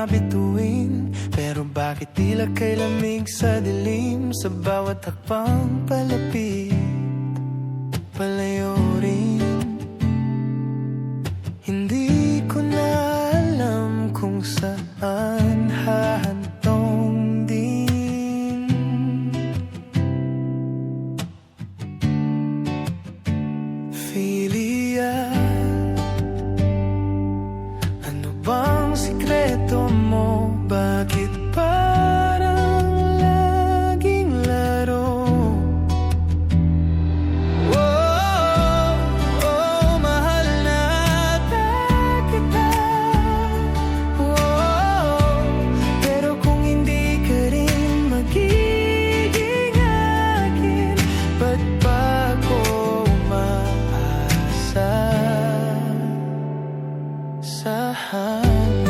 mga bituin Pero bakit tila kay lamig sa dilim Sa bawat hakbang palapit? Palayo hangin?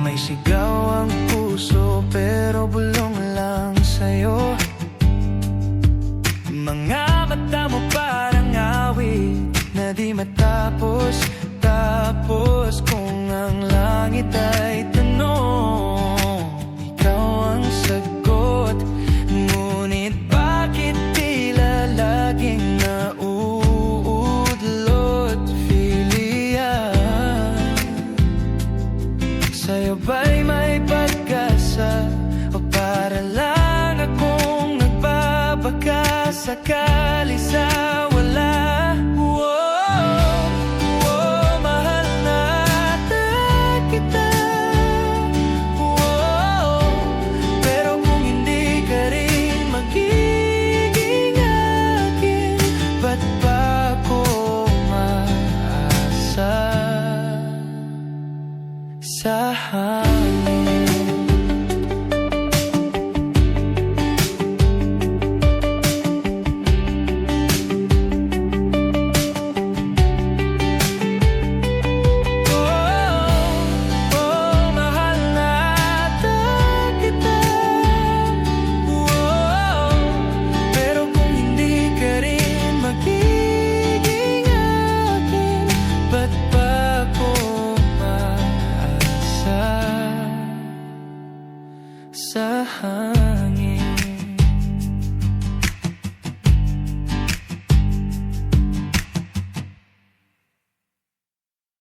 May sigaw ang puso pero bulong lang sa'yo Mga mata mo parang Tapos kung ang langit ay heart. asahan